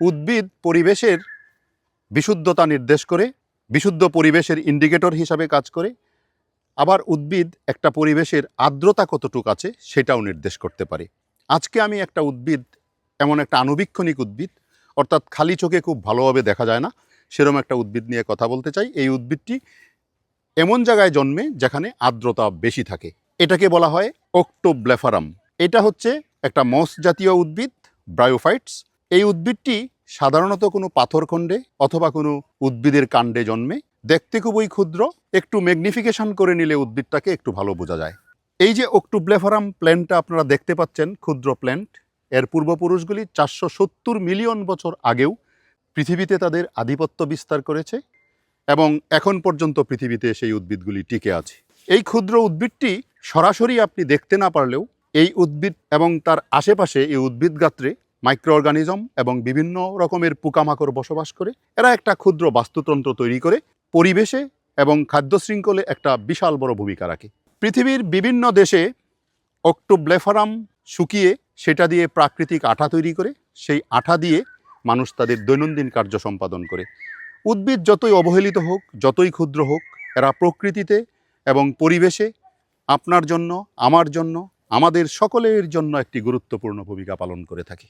উদ্ভিদ পরিবেশের বিশুদ্ধতা নির্দেশ করে, বিশুদ্ধ পরিবেশের ইন্ডিকেটর হিসাবে কাজ করে। আবার উদ্ভিদ একটা পরিবেশের আর্দ্রতা কতটুকু আছে সেটাও নির্দেশ করতে পারে। আজকে আমি একটা উদ্ভিদ, এমন একটা আনুবীক্ষণিক উদ্ভিদ, অর্থাৎ খালি চোখে খুব ভালোভাবে দেখা যায় না, সেরকম একটা উদ্ভিদ নিয়ে কথা বলতে চাই। এই উদ্ভিদটি এমন জায়গায় জন্মে যেখানে আর্দ্রতা বেশি থাকে। এটাকে বলা হয় অক্টোব্লেফারাম। এটা হচ্ছে একটা মস জাতীয় উদ্ভিদ, ব্রায়োফাইটস এই উদ্ভিদটি সাধারণত কোনো পাথরখণ্ডে অথবা কোনো উদ্ভিদের কাণ্ডে জন্মে। দেখতে খুবই ক্ষুদ্র, একটু ম্যাগনিফিকেশন করে নিলে উদ্ভিদটাকে একটু ভালো বোঝা যায়। এই যে অক্টোব্লেফারাম প্ল্যান্টটা আপনারা দেখতে পাচ্ছেন, ক্ষুদ্র প্ল্যান্ট এর পূর্বপুরুষগুলি চারশো সত্তর মিলিয়ন বছর আগেও পৃথিবীতে তাদের আধিপত্য বিস্তার করেছে এবং এখন পর্যন্ত পৃথিবীতে সেই উদ্ভিদগুলি টিকে আছে। এই ক্ষুদ্র উদ্ভিদটি সরাসরি আপনি দেখতে না পারলেও এই উদ্ভিদ এবং তার আশেপাশে এই উদ্ভিদ গাত্রে মাইক্রো অর্গানিজম এবং বিভিন্ন রকমের পোকামাকড় বসবাস করে, এরা একটা ক্ষুদ্র বাস্তুতন্ত্র তৈরি করে, পরিবেশে এবং খাদ্য শৃঙ্খলে একটা বিশাল বড় ভূমিকা রাখে। পৃথিবীর বিভিন্ন দেশে অক্টোব্লেফারাম শুকিয়ে সেটা দিয়ে প্রাকৃতিক আঠা তৈরি করে, সেই আঠা দিয়ে মানুষ তাদের দৈনন্দিন কার্য সম্পাদন করে। উদ্ভিদ যতই অবহেলিত হোক, যতই ক্ষুদ্র হোক, এরা প্রকৃতিতে এবং পরিবেশে আপনার জন্য, আমার জন্য, আমাদের সকলের জন্য একটি গুরুত্বপূর্ণ ভূমিকা পালন করে থাকে।